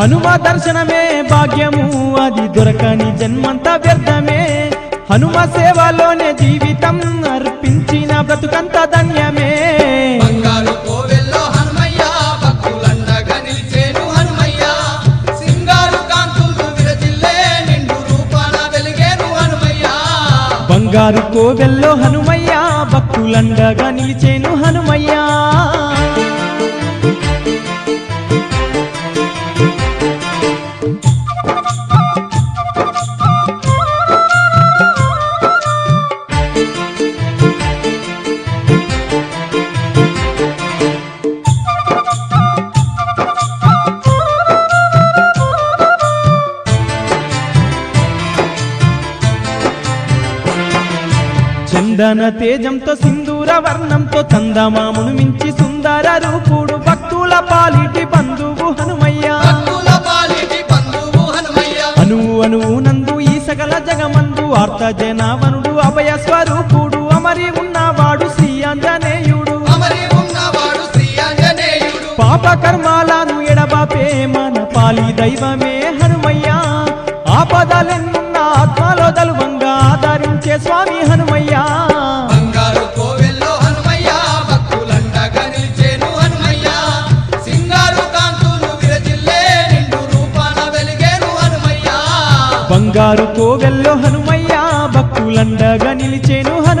హనుమ దర్శనమే భాగ్యము అది దొరకని జన్మంత వ్యర్థమే. హనుమ సేవలోనే జీవితం అర్పించిన బ్రతుకంత ధన్యమే. బంగారు కోవెల్లో హనుమయ్య భక్తులండగా నిలిచేను హనుమయ్య. చందన తేజంతో సింధూర వర్ణంతో చందమామును మించి సుందర రూపుడు భక్తుల పాలిటి బంధువు హనుమయ్య. అనువు అనువు నందు ఈ సకల జగమందు ఆర్త జనావనుడు అభయ స్వరూపుడు. అమరి ఉన్నవాడు శ్రీ ఆంజనేయుడు. పాప కర్మాలను ఎడబాపే మన పాలి దైవమే హనుమయ్య. ఆపదలెన్న బంగారు కోవెల్లో హనుమయ్య భక్తులండగా నిలిచేను హను